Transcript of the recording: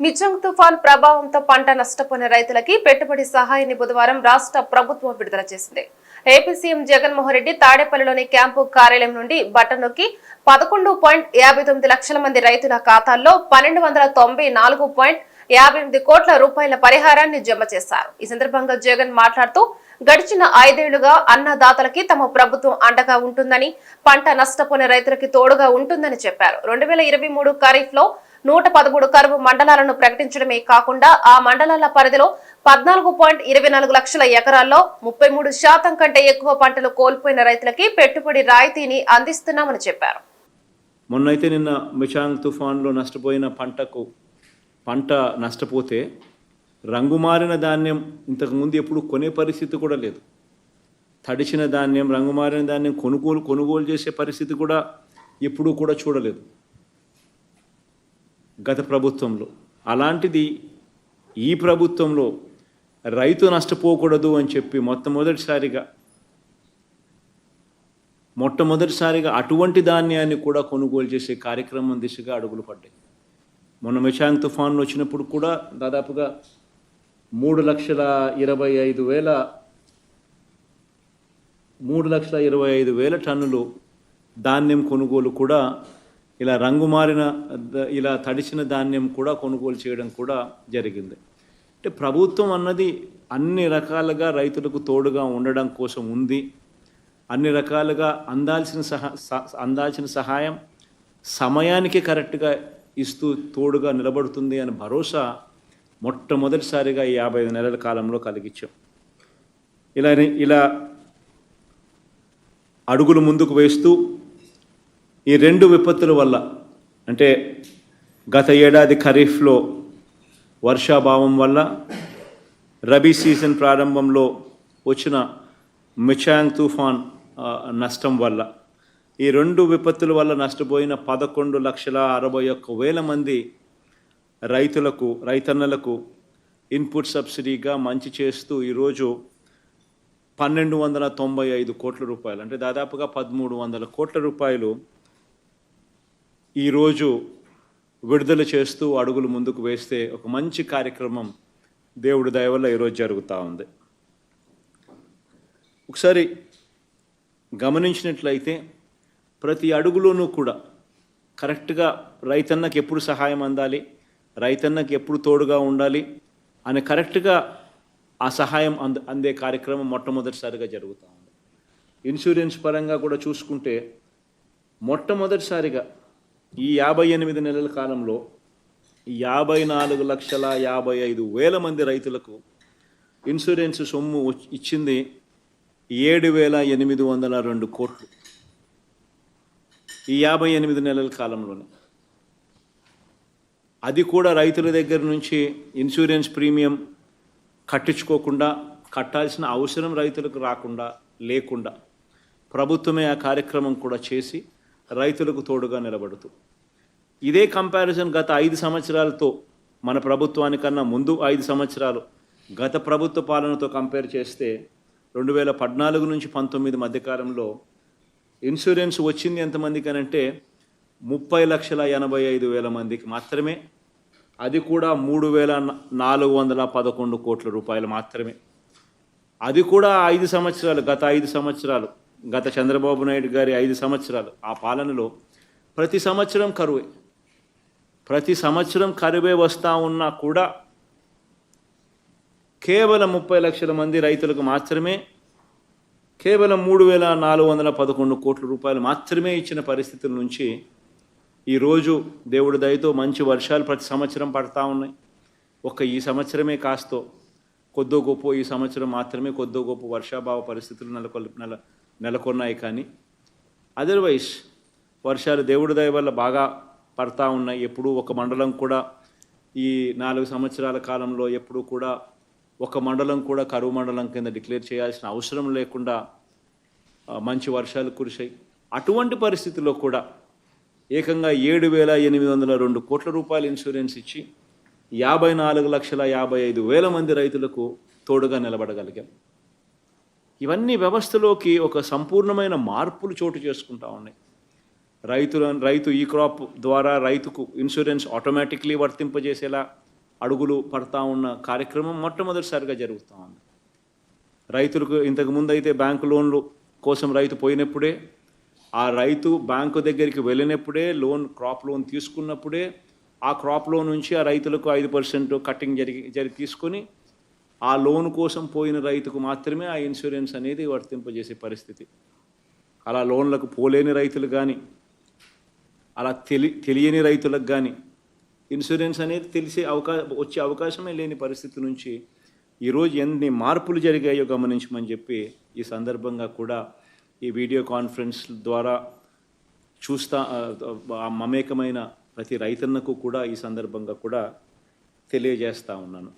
Michaung తుఫాన్ ప్రభావంతో పంట నష్టపోయిన రైతులకి పెట్టుబడి సహాయాన్ని బుధవారం రాష్ట్ర ప్రభుత్వం విడుదల చేసింది. ఏపీ సీఎం జగన్మోహన్ రెడ్డి తాడేపల్లిలోని క్యాంపు కార్యాలయం నుండి బటన్ నొక్కి పదకొండు పాయింట్ యాభై తొమ్మిది లక్షల మంది రైతుల ఖాతాల్లో పన్నెండు వందల తొంభై నాలుగు పాయింట్ యాభై ఎనిమిది కోట్ల రూపాయల పరిహారాన్ని జమ చేశారు. ఈ సందర్భంగా జగన్ మాట్లాడుతూ గడిచిన ఐదేళ్ళుగా అన్నదాతలకి తమ ప్రభుత్వం అండగా ఉంటుందని పంట నష్టపోయిన రైతులకి తోడుగా ఉంటుందని చెప్పారు. రెండు వేల ఇరవై మూడు ఖరీఫ్లో నూట పదమూడు కరువు మండలాలను ప్రకటించడమే కాకుండా ఆ మండలాల పరిధిలో పద్నాలుగు పాయింట్ ఇరవై నాలుగు లక్షల ఎకరాల్లో ముప్పై మూడు శాతం కంటే ఎక్కువ పంటలు కోల్పోయిన రైతులకి పెట్టుబడి రాయితీని అందిస్తున్నామని చెప్పారు. మొన్నైతే నిన్న మిచాంగ్ తుఫాన్లో నష్టపోయిన పంటకు పంట నష్టపోతే రంగుమారిన ధాన్యం ఇంతకుముందు ఎప్పుడు కొనే పరిస్థితి కూడా లేదు. తడిచిన ధాన్యం రంగుమారిన ధాన్యం కొనుగోలు కొనుగోలు చేసే పరిస్థితి కూడా ఎప్పుడూ కూడా చూడలేదు. గత ప్రభుత్వంలో. అలాంటిది ఈ ప్రభుత్వంలో రైతు నష్టపోకూడదు అని చెప్పి మొట్టమొదటిసారిగా మొట్టమొదటిసారిగా అటువంటి ధాన్యాన్ని కూడా కొనుగోలు చేసే కార్యక్రమం దిశగా అడుగులు పడ్డాయి. మొన్న మిషాంగ్ తుఫాన్లు వచ్చినప్పుడు కూడా దాదాపుగా మూడు లక్షల ఇరవై ఐదు వేల మూడు లక్షల ఇరవై ఐదు వేల టన్నులు ధాన్యం కొనుగోలు కూడా ఇలా రంగు మారిన ఇలా తడిసిన ధాన్యం కూడా కొనుగోలు చేయడం కూడా జరిగింది. అంటే ప్రభుత్వం అన్నది అన్ని రకాలుగా రైతులకు తోడుగా ఉండడం కోసం ఉంది. అన్ని రకాలుగా అందాల్సిన సహా అందాల్సిన సహాయం సమయానికి కరెక్ట్గా ఇస్తూ తోడుగా నిలబడుతుంది అనే భరోసా మొట్టమొదటిసారిగా ఈ యాభై ఐదు నెలల కాలంలో కలిగించాం. ఇలా ఇలా అడుగులు ముందుకు వేస్తూ ఈ రెండు విపత్తుల వల్ల అంటే గత ఏడాది ఖరీఫ్లో వర్షాభావం వల్ల రబీ సీజన్ ప్రారంభంలో వచ్చిన మిచాంగ్ తుఫాన్ నష్టం వల్ల ఈ రెండు విపత్తుల వల్ల నష్టపోయిన పదకొండు లక్షల అరవై ఒక్క వేల మంది రైతులకు రైతన్నలకు ఇన్పుట్ సబ్సిడీగా మంచి చేస్తూ ఈరోజు పన్నెండు వందల తొంభై ఐదు కోట్ల రూపాయలు అంటే దాదాపుగా పదమూడు వందల కోట్ల రూపాయలు ఈరోజు విడుదల చేస్తూ అడుగులు ముందుకు వేస్తే ఒక మంచి కార్యక్రమం దేవుడి దయ వల్ల ఈరోజు జరుగుతూ ఉంది. ఒకసారి గమనించినట్లయితే ప్రతి అడుగులోనూ కూడా కరెక్ట్గా రైతన్నకి ఎప్పుడు సహాయం అందాలి రైతన్నకి ఎప్పుడు తోడుగా ఉండాలి అని కరెక్ట్గా ఆ సహాయం అంద అందే కార్యక్రమం మొట్టమొదటిసారిగా జరుగుతూ ఉంది. ఇన్సూరెన్స్ పరంగా కూడా చూసుకుంటే మొట్టమొదటిసారిగా ఈ యాభై ఎనిమిది నెలల కాలంలో యాభై నాలుగు లక్షల యాభై ఐదు వేల మంది రైతులకు ఇన్సూరెన్స్ సొమ్ము ఇచ్చింది ఏడు వేల ఎనిమిది వందల రెండు కోట్లు. ఈ యాభై ఎనిమిది నెలల కాలంలోనే. అది కూడా రైతుల దగ్గర నుంచి ఇన్సూరెన్స్ ప్రీమియం కట్టించుకోకుండా కట్టాల్సిన అవసరం రైతులకు రాకుండా లేకుండా ప్రభుత్వమే ఆ కార్యక్రమం కూడా చేసి రైతులకు తోడుగా నిలబడుతూ. ఇదే కంపారిజన్ గత ఐదు సంవత్సరాలతో మన ప్రభుత్వానికన్నా ముందు ఐదు సంవత్సరాలు గత ప్రభుత్వ పాలనతో కంపేర్ చేస్తే రెండు వేల పద్నాలుగు నుంచి పంతొమ్మిది మధ్యకాలంలో ఇన్సూరెన్స్ వచ్చింది ఎంతమందికి అని అంటే ముప్పై లక్షల ఎనభై ఐదు వేల మందికి మాత్రమే. అది కూడా మూడు వేల నాలుగు వందల పదకొండు కోట్ల రూపాయలు మాత్రమే. అది కూడా ఐదు సంవత్సరాలు గత ఐదు సంవత్సరాలు గత చంద్రబాబు నాయుడు గారి ఐదు సంవత్సరాలు ఆ పాలనలో ప్రతి సంవత్సరం కరువే. ప్రతి సంవత్సరం కరువే వస్తూ ఉన్నా కూడా కేవలం ముప్పై లక్షల మంది రైతులకు మాత్రమే కేవలం మూడు వేల నాలుగు వందల పదకొండు కోట్ల రూపాయలు మాత్రమే ఇచ్చిన పరిస్థితుల నుంచి ఈరోజు దేవుడి దయతో మంచి వర్షాలు ప్రతి సంవత్సరం పడతా ఉన్నాయి. ఒక్క ఈ సంవత్సరమే కాస్తో కొద్దో గొప్ప ఈ సంవత్సరం మాత్రమే కొద్దో గొప్ప వర్షాభావ పరిస్థితులు నెలకొల్ నెల నెలకొన్నాయి కానీ అదర్వైజ్ వర్షాలు దేవుడి దయ వల్ల బాగా పడతా ఉన్నాయి. ఎప్పుడూ ఒక మండలం కూడా ఈ నాలుగు సంవత్సరాల కాలంలో ఎప్పుడూ కూడా ఒక మండలం కూడా కరువు మండలం కింద డిక్లేర్ చేయాల్సిన అవసరం లేకుండా మంచి వర్షాలు కురిశాయి. అటువంటి పరిస్థితుల్లో కూడా ఏకంగా ఏడు వేల ఎనిమిది వందల రెండు కోట్ల రూపాయలు ఇన్సూరెన్స్ ఇచ్చి యాభై నాలుగు లక్షల యాభై ఐదు వేల మంది రైతులకు తోడుగా నిలబడగలిగాం. ఇవన్నీ వ్యవస్థలోకి ఒక సంపూర్ణమైన మార్పులు చోటు చేసుకుంటా ఉన్నాయి. రైతుల రైతు ఈ క్రాప్ ద్వారా రైతుకు ఇన్సూరెన్స్ ఆటోమేటిక్లీ వర్తింపజేసేలా అడుగులు పడతా ఉన్న కార్యక్రమం మొట్టమొదటిసారిగా జరుగుతూ ఉంది. రైతులకు ఇంతకుముందు అయితే బ్యాంకు లోన్లు కోసం రైతు పోయినప్పుడే ఆ రైతు బ్యాంకు దగ్గరికి వెళ్ళినప్పుడే లోన్ క్రాప్ లోన్ తీసుకున్నప్పుడే ఆ క్రాప్ లోన్ నుంచి ఆ రైతులకు ఐదు పర్సెంట్ కట్టింగ్ జరిగి జరిగి తీసుకొని ఆ లోన్ కోసం పోయిన రైతుకు మాత్రమే ఆ ఇన్సూరెన్స్ అనేది వర్తింపజేసే పరిస్థితి. అలా లోన్లకు పోలేని రైతులు కానీ అలా తెలి తెలియని రైతులకు కానీ ఇన్సూరెన్స్ అనేది తెలిసే అవకాశం వచ్చే అవకాశమే లేని పరిస్థితి నుంచి ఈరోజు ఎన్ని మార్పులు జరిగాయో గమనించమని చెప్పి ఈ సందర్భంగా కూడా ఈ వీడియో కాన్ఫరెన్స్ ద్వారా చూస్తా మమేకమైన ప్రతి రైతన్నకు కూడా ఈ సందర్భంగా కూడా తెలియజేస్తూ ఉన్నాను.